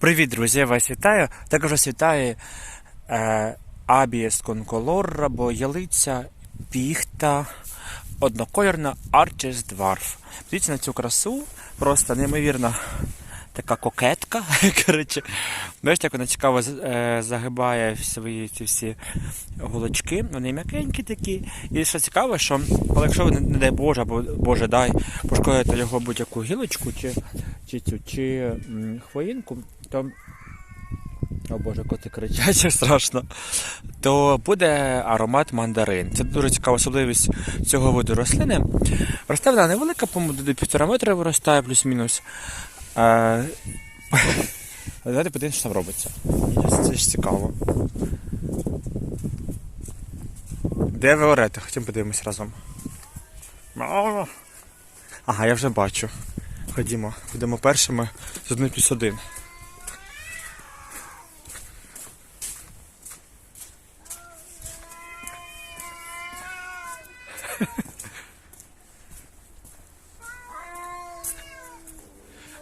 Привіт, друзі! Я вас вітаю. Також вас вітає е, Абієс конколор або ялиця, піхта, однокольорна Арчес Дварф. Дивіться на цю красу, просто неймовірна така кокетка. Коротше, бачите, як вона цікаво е, загибає свої ці всі голочки. Вони м'якенькі такі. І що цікаво, що але якщо ви, не дай Боже, або Боже дай, пошкодите його будь-яку гілочку чи, чи, цю, чи хвоїнку, то. О Боже, коти кричать, страшно. То буде аромат мандарин. Це дуже цікава особливість цього виду рослини. Росте вона невелика, по-моєму, до півтора метра виростає плюс-мінус. Е, Давайте подивимося, що там робиться. Це ж цікаво. Де ви орете? Хотім подивимось разом. Ага, я вже бачу. Ходімо, будемо першими з 1 плюс 1.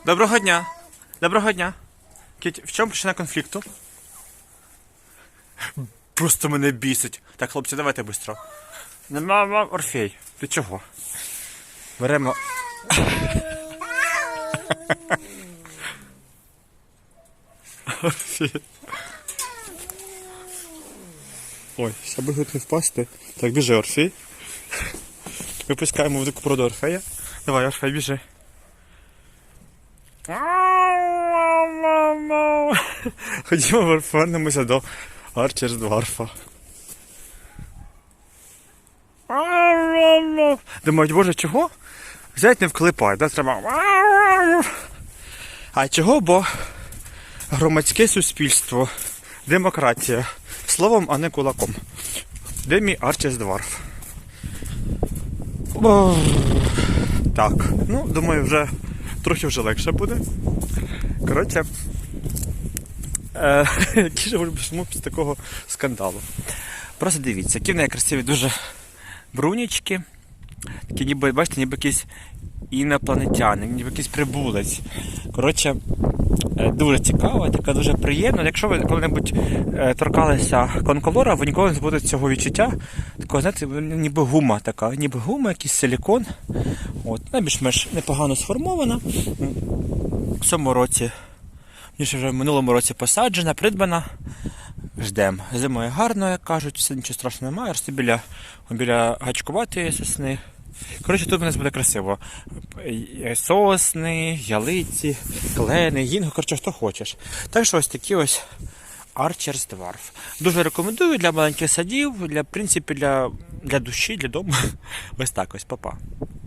Доброго дня. Доброго дня. Кіть, в чому причина конфлікту? Просто мене бісить. Так, хлопці, давайте швидко. Нема Орфей. Ти чого? Беремо. Ой, ще би тут не впасти. Так, біжи, Орфей. Випускаємо в проду Орфея. Давай, Орфей, біжи. Ходімо, повернемося до Арчерс Дварфа. Думають, боже, чого? Взять не вклипай, да, треба. А чого? Бо громадське суспільство, демократія. Словом, а не кулаком. Де мій Арчес Дварф? Так, ну, думаю, вже трохи вже легше буде. Коротше, е, які ж почнемо після такого скандалу. Просто дивіться, які в неї красиві дуже брунічки. Такі ніби, бачите, ніби якийсь інопланетянин, ніби якийсь прибулець. Коротше, е, дуже цікаво, така дуже приємна. Якщо ви коли-небудь е, торкалися конколора, ви ніколи не забудете цього відчуття. Такого, знаєте, ніби гума така, ніби гума, якийсь силікон. От, вона більш-менш непогано сформована. В цьому році, ніж вже в минулому році посаджена, придбана. Ждемо. Зимою гарно, як кажуть, все нічого страшного немає. Росте біля, біля гачкуватої сосни. Коротше, тут у нас буде красиво. Е, Сосни, ялиці, клени, гінго, коротше, що хочеш. Так що ось такі ось Archer's Dwarf. Дуже рекомендую для маленьких садів, для, в принципі, для, для душі, для дому. Ось так ось, папа.